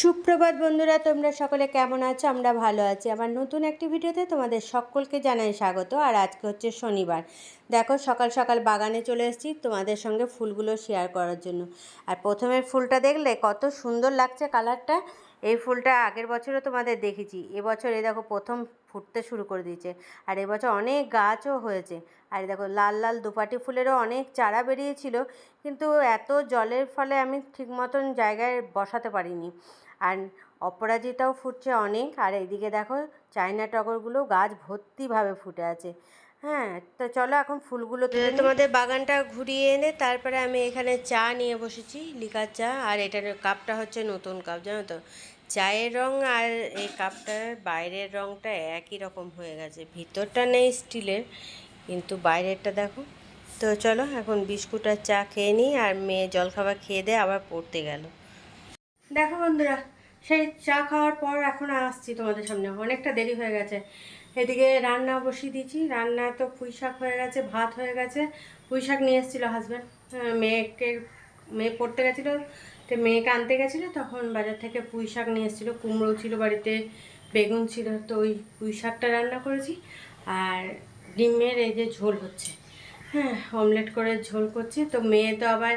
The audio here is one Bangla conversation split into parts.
সুপ্রভাত বন্ধুরা, তোমরা সকলে কেমন আছো? আমরা ভালো আছি। আমার নতুন একটি ভিডিওতে তোমাদের সকলকে জানাই স্বাগত। আর আজকে হচ্ছে শনিবার। দেখো, সকাল সকাল বাগানে চলে এসেছি তোমাদের সঙ্গে ফুলগুলো শেয়ার করার জন্য। আর প্রথমের ফুলটা দেখলে কত সুন্দর লাগছে কালারটা এই ফুলটা আগের বছরও তোমাদের দেখেছি। এবছর এই দেখো প্রথম ফুটতে শুরু করে দিয়েছে। আর এবছর অনেক গাছও হয়েছে। আর দেখো লাল লাল দুপাটি ফুলেরও অনেক চারা বেরিয়েছিল, কিন্তু এত জলের ফলে আমি ঠিক মতন জায়গায় বসাতে পারিনি। আর অপরাজিতাও ফুটছে অনেক। আর এইদিকে দেখো চায়না টগরগুলো গাছ ভর্তিভাবে ফুটে আছে। হ্যাঁ তো চলো এখন ফুলগুলো তুলে তোমাদের বাগানটা ঘুরিয়ে এনে তারপরে আমি এখানে চা নিয়ে বসেছি লিকার চা আর এটার কাপটা হচ্ছে নতুন কাপ জানো তো? চায়ের রং আর এই কাপটার বাইরের রংটা একই রকম হয়ে গেছে ভিতরটা নেই স্টিলের কিন্তু বাইরেরটা দেখো। তো চলো এখন বিস্কুট আর চা খেয়ে নিই আর মেয়ে জলখাবার খেয়ে দিয়ে আবার পড়তে গেল। দেখো বন্ধুরা সেই চা খাওয়ার পর এখন আসছি তোমাদের সামনে অনেকটা দেরি হয়ে গেছে। এদিকে রান্না বসিয়ে দিয়েছি। রান্না তো পুঁই শাক হয়ে গেছে, ভাত হয়ে গেছে। পুঁই শাক নিয়ে এসেছিল হাজব্যান্ড মেয়েকে, মেয়ে পড়তে গেছিল, তো মেয়েকে আনতে গেছিল, তখন বাজার থেকে পুঁই শাক নিয়ে এসেছিল। কুমড়ো ছিল বাড়িতে, বেগুন ছিল, তো ওই পুঁই শাকটা রান্না করেছি। আর ডিমের এই যে ঝোল হচ্ছে। হ্যাঁ অমলেট করে ঝোল করছি। তো মেয়ে তো আবার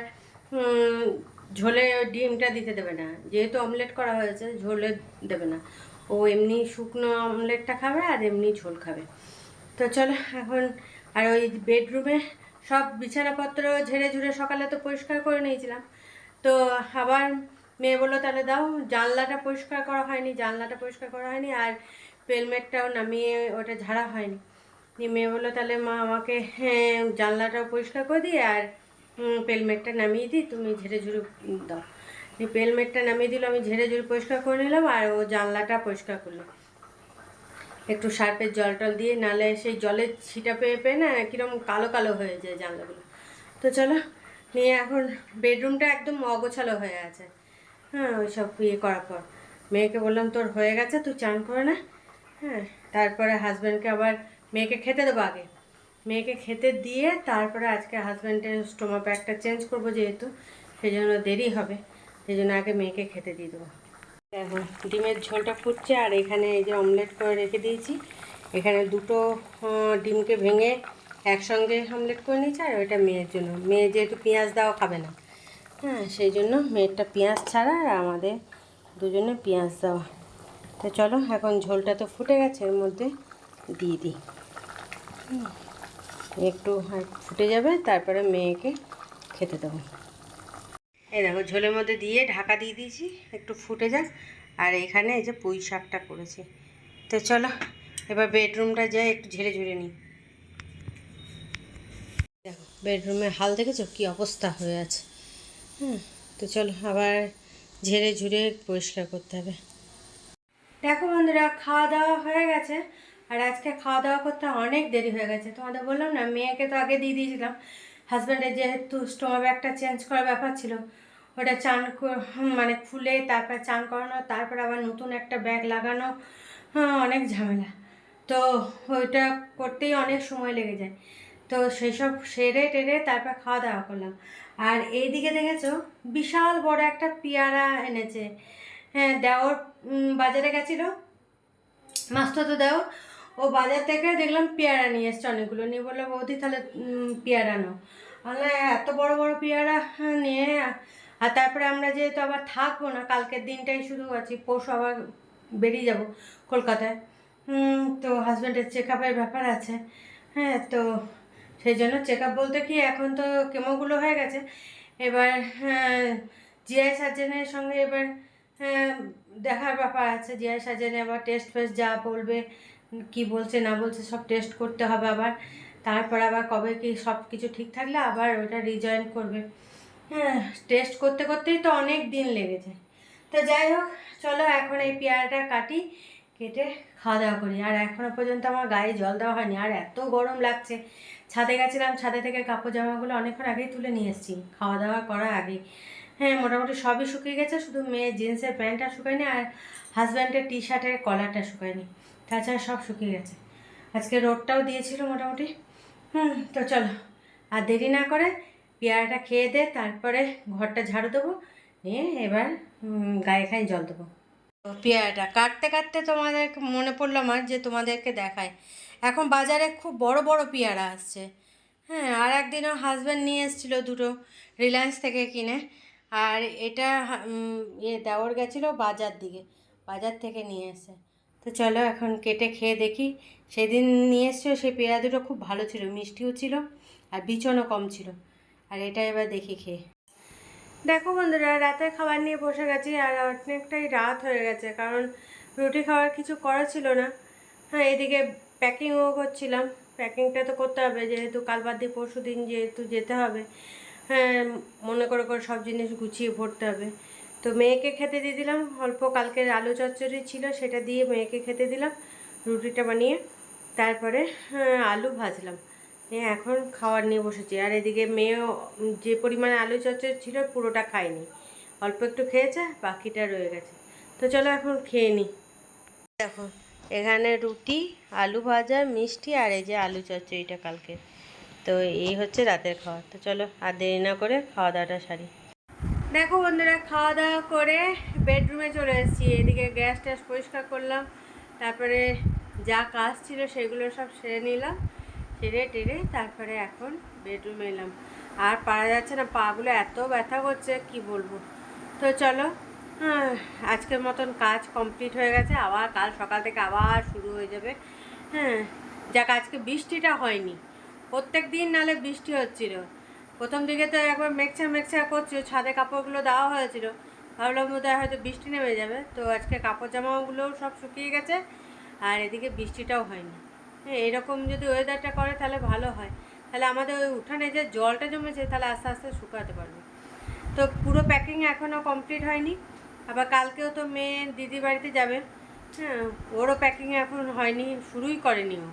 ঝোলে ডিমটা দিতে দেবে না। যেহেতু অমলেট করা হয়েছে, ঝোলে দেবে না। ও এমনি শুকনো অমলেটটা খাবে আর এমনি ঝোল খাবে। তো চলো এখন আর ওই বেডরুমে সব বিছানাপত্র ঝেড়ে ঝুড়ে সকালে তো পরিষ্কার করে নিয়েছিলাম। তো আবার মেয়ে বলল, তাহলে দাও, জানলাটা পরিষ্কার করা হয়নি, জানলাটা পরিষ্কার করা হয়নি আর পেলমেটটাও নামিয়ে ওটা ঝাড়া হয়নি। মেয়ে বলল, তাহলে মা আমাকে হ্যাঁ জানলাটাও পরিষ্কার করে দিই আর পেলমেটটা নামিয়ে দিই, তুমি ঝেড়ে ঝুড়ে দাও। দিয়ে পেলমেটটা নামিয়ে দিল, আমি ঝেড়ে ঝুড়ে পরিষ্কার করে নিলাম আর ও জানলাটা পরিষ্কার করল। একটু সার্পের জল টল দিয়ে, নালে সেই জলের ছিটা পেয়ে পেয়ে না কিরম কালো কালো হয়ে যায় জানলাগুলো। তো চলো, নিয়ে এখন বেডরুমটা একদম অগোছালো হয়ে আছে। হ্যাঁ ওই সব ইয়ে করার পর। মেয়েকে বললাম, তোর হয়ে গেছে, তুই চান করে না। হ্যাঁ তারপরে হাজব্যান্ডকে আবার মেয়েকে খেতে দেবো আগে। মেয়েকে খেতে দিয়ে তারপরে আজকে হাজব্যান্ডের স্টোমা প্যাকটা চেঞ্জ করব যেহেতু সেই জন্য দেরি হবে। সেই জন্য আগে মেয়েকে খেতে দিয়ে দেবো। দেখো, ডিমের ঝোলটা ফুটছে আর এখানে এই যে অমলেট করে রেখে দিয়েছি। এখানে দুটো ডিমকে ভেঙে একসঙ্গে অমলেট করে নিয়েছি আর ওইটা মেয়ের জন্য। মেয়ে যেহেতু পেঁয়াজ দেওয়া খাবে না। হ্যাঁ সেই জন্য মেয়েরটা পেঁয়াজ ছাড়া আর আমাদের দুজনে পেঁয়াজ দেওয়া। তো চলো, এখন ঝোলটা তো ফুটে গেছে, এর মধ্যে দিয়ে দিই। একটু ফুটে যাবে, তারপরে মেয়েকে খেতে দেবো। এই দেখো, ঝোলের মধ্যে দিয়ে ঢাকা দিয়ে দিয়েছি, একটু ফুটে যাক। আর এখানে এই যে পুঁই শাকটা করেছি। তো চলো, এবার বেডরুমটা যাই, একটু ঝেড়ে ঝুড়ে নিই। দেখো বেডরুমের হাল দেখেছ? কি অবস্থা হয়ে আছে। হুম, তো চলো, আবার ঝেড়ে ঝুড়ে পরিষ্কার করতে হবে। দেখো বন্ধুরা খাওয়া দাওয়া হয়ে গেছে। আর আজকে খাওয়া দাওয়া করতে অনেক দেরি হয়ে গেছে। তোমাদের বললাম না, মেয়েকে তো আগে দিয়ে দিয়েছিলাম। হাজব্যান্ডের যেহেতু স্টোমা ব্যাগটা চেঞ্জ করার ব্যাপার ছিল, ওটা চান মানে খুলে তারপর চান করানো, তারপর আবার নতুন একটা ব্যাগ লাগানো হ্যাঁ অনেক ঝামেলা। তো ওইটা করতেই অনেক সময় লেগে যায়। তো সেই সব সেরে টেরে তারপর খাওয়া দাওয়া করলাম। আর এইদিকে দেখেছ, বিশাল বড় একটা পেয়ারা এনেছে। হ্যাঁ দেওর বাজারে গেছিল। মাছটা তো দাও ও বাজার থেকে দেখলাম পেয়ারা নিয়ে এসছে অনেকগুলো। নিয়ে বলল বৌদি তাহলে পেয়ারা নাও। আমরা এত বড় বড় পেয়ারা হ্যাঁ, নিয়ে আর তারপরে আমরা যেহেতু আবার থাকব না কালকের দিনটাই শুধু আছি পরশু আবার বেরিয়ে যাব কলকাতায়। তো হাজব্যান্ডের চেক আপের ব্যাপার আছে। হ্যাঁ তো সেই জন্য চেক আপ বলতে কি এখন তো কেমোগুলো হয়ে গেছে। এবার হ্যাঁ, জিআই সার্জেনের সঙ্গে এবার হ্যাঁ, দেখার ব্যাপার আছে। জিআই সার্জেনে আবার টেস্ট ফেস্ট যা বলবে কি বলছে, না বলছে, সব টেস্ট করতে হবে আবার। তারপর আবার কবে কি সব কিছু ঠিক থাকলে আবার ওটা রিজয়েন করবে। হ্যাঁ টেস্ট করতে করতেই তো অনেক দিন লেগে যায় তো যাই হোক, চলো এখন এই পেয়ারাটা কাটি, কেটে খাওয়া দাওয়া করি। আর এখনও পর্যন্ত আমার গায়ে জল দেওয়া হয়নি। আর এত গরম লাগছে। ছাদে গেছিলাম, ছাদে থেকে কাপড় জামাগুলো অনেকক্ষণ আগেই তুলে নিয়ে এসেছি। খাওয়া দাওয়া করার আগেই হ্যাঁ মোটামুটি সবই শুকিয়ে গেছে, শুধু মেয়ের জিন্সের প্যান্টটা শুকায়নি আর হাজব্যান্ডের টি শার্টের কলারটা শুকায়নি। তাছাড়া সব শুকিয়ে গেছে। আজকে রোদটাও দিয়েছিল মোটামুটি। হুম তো চলো। আর দেরি না করে পেয়ারাটা খেয়ে দে তারপরে ঘরটা ঝাড়ু দেবো নিয়ে এবার উম, গায়ে খাই জল দেবো। পেয়ারাটা কাটতে কাটতে তোমাদের মনে পড়ল আমার যে তোমাদেরকে দেখায় এখন বাজারে খুব বড় বড় পেয়ারা আসছে। হ্যাঁ আর একদিনও হাজব্যান্ড নিয়ে এসেছিল দুটো রিলায়েন্স থেকে কিনে। আর এটা ইয়ে দেওয়ার গেছিল বাজার দিকে। বাজার থেকে নিয়ে এসে। তো চলো এখন কেটে খেয়ে দেখি। সেদিন নিয়ে এসছো সেই পেয়ারা দুটো খুব ভালো ছিল, মিষ্টিও ছিল আর বিচনও কম ছিল। আর এটা এবার দেখি খেয়ে। দেখো বন্ধুরা, রাতের খাবার নিয়ে বসে গেছি আর অনেকটাই রাত হয়ে গেছে, কারণ রুটি খাওয়ার কিছু করা ছিল না। হ্যাঁ এদিকে প্যাকিংও করছিলাম। প্যাকিংটা তো করতে হবে, যেহেতু কাল বাদ দিয়ে পরশু দিন যেহেতু যেতে হবে। হ্যাঁ মনে করে করে সব জিনিস গুছিয়ে ভরতে হবে। তো মেয়েকে খেতে দিয়ে দিলাম। অল্প কালকের আলু চচ্চড়ি ছিল সেটা দিয়ে মেয়েকে খেতে দিলাম রুটিটা বানিয়ে। তারপরে হ্যাঁ, আলু ভাজলাম। এখন খাওয়ার নিয়ে বসেছি। আর এদিকে মেয়েও যে পরিমাণে আলু চচ্চড়ি ছিল পুরোটা খায়নি। অল্প একটু খেয়েছে বাকিটা রয়ে গেছে। তো চলো এখন খেয়ে নিই দেখো এখানে রুটি আলু ভাজা মিষ্টি আর এই যে আলু চচ্চড়িটা কালকে। তো এই হচ্ছে রাতের খাওয়া। তো চলো আর দেরি না করে খাওয়া দাওয়াটা সারি। দেখো বন্ধুরা খাওয়া দাওয়া করে বেডরুমে চলে এসেছি। এদিকে গ্যাস ট্যাস পরিষ্কার করলাম, তারপরে যা কাজ ছিল সেগুলো সব সেরে নিলাম, সেরে টেরে তারপরে এখন বেডরুমে এলাম। আর পারা যাচ্ছে না, পাগুলো এত ব্যথা করছে, কি বলব? তো চলো আজকের মতন কাজ কমপ্লিট হয়ে গেছে, আবার কাল সকাল থেকে আবার শুরু হয়ে যাবে। হ্যাঁ যাক, আজকে বৃষ্টিটা হয়নি, প্রত্যেক দিন নালে বৃষ্টি হচ্ছিল। প্রথম দিকে তো একবার মেঘছা মেঘছা করছিল, ছাদে কাপড়গুলো দেওয়া হয়েছিল। ভাবলাম বোধহয় হয়তো বৃষ্টি নেমে যাবে। তো আজকে কাপড় জামাগুলোও সব শুকিয়ে গেছে, আর এদিকে বৃষ্টিটাও হয়নি। হ্যাঁ এরকম যদি ওয়েদারটা করে তাহলে ভালো হয়। তাহলে আমাদের ওই উঠানে যে জলটা জমেছে তাহলে আস্তে আস্তে শুকাতে পারবে। তো পুরো প্যাকিং এখনও কমপ্লিট হয়নি। আবার কালকেও তো মেয়ে দিদি বাড়িতে যাবে। হ্যাঁ ওরও প্যাকিং এখন হয়নি, শুরুই করেনি ও।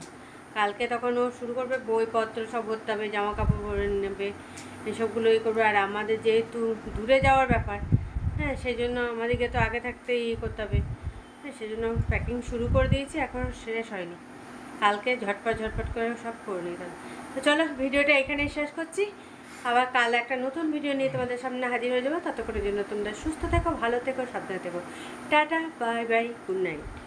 কালকে তখন ও শুরু করবে, বইপত্র সব ভরতে হবে জামা কাপড় ভরে নেবে এসবগুলো এসবগুলোই করবে। আর আমাদের যেহেতু দূরে যাওয়ার ব্যাপার হ্যাঁ সেই জন্য আমাদেরকে তো আগে থাকতে ইয়ে করতে হবে। হ্যাঁ সেই জন্য প্যাকিং শুরু করে দিয়েছি এখনও শেষ হয়নি। কালকে ঝটপট ঝটপট করে সব করে নিতে হবে। তো চলো, ভিডিওটা এখানেই শেষ করছি। আবার কাল একটা নতুন ভিডিও নিয়ে তোমাদের সামনে হাজির হয়ে যাব। ততক্ষণের জন্য তোমরা সুস্থ থেকো, ভালো থেকো, সাবধানে থেকো। Tata, bye bye, good night.